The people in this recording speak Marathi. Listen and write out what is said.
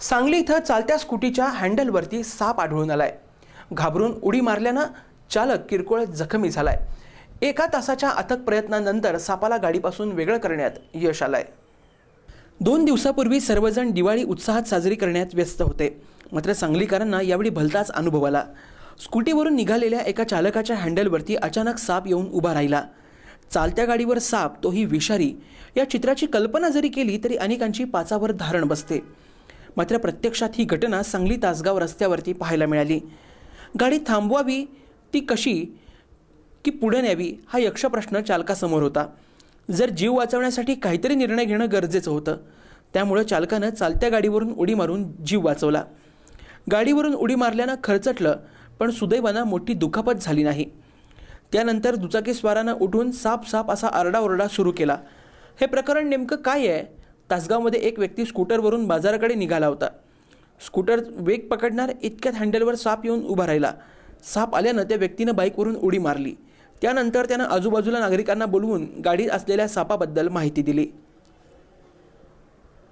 सांगली इथं चालत्या स्कूटीच्या हँडलवरती साप आढळून आलाय. घाबरून उडी मारल्यानं चालक किरकोळ जखमी झालाय. एका तासाच्या अथक प्रयत्नानंतर सापाला गाडीपासून वेगळं करण्यात यश आलंय. दोन दिवसापूर्वी सर्वजण दिवाळी उत्साहात साजरी करण्यात व्यस्त होते. मात्र सांगलीकरांना यावेळी भलताच अनुभव आला. स्कूटीवरून निघालेल्या एका चालकाच्या हँडलवरती अचानक साप येऊन उभा राहिला. चालत्या गाडीवर साप तोही विषारी. या चित्राची कल्पना जरी केली तरी अनेकांची पाचावर धारण बसते. मात्र प्रत्यक्षात ही घटना सांगली तासगाव रस्त्यावरती पाहायला मिळाली. गाडी थांबवावी ती कशी की पुढे न्यावी हा यक्षप्रश्न चालकासमोर होता. जर जीव वाचवण्यासाठी काहीतरी निर्णय घेणं गरजेचं होतं त्यामुळं चालकानं चालत्या गाडीवरून उडी मारून जीव वाचवला. गाडीवरून उडी मारल्यानं खरचटलं पण सुदैवानं मोठी दुखापत झाली नाही. त्यानंतर दुचाकीस्वारानं उठून साप साप असा आरडाओरडा सुरू केला. हे प्रकरण नेमकं काय आहे? तासगावमध्ये एक व्यक्ती स्कूटरवरून बाजाराकडे निघाला होता. स्कूटर वेग पकडणार इतक्यात हँडलवर साप येऊन उभा राहिला. साप आल्यानं त्या व्यक्तीनं बाईकवरून उडी मारली. त्यानंतर त्यानं आजूबाजूला नागरिकांना बोलवून गाडीत असलेल्या सापाबद्दल माहिती दिली.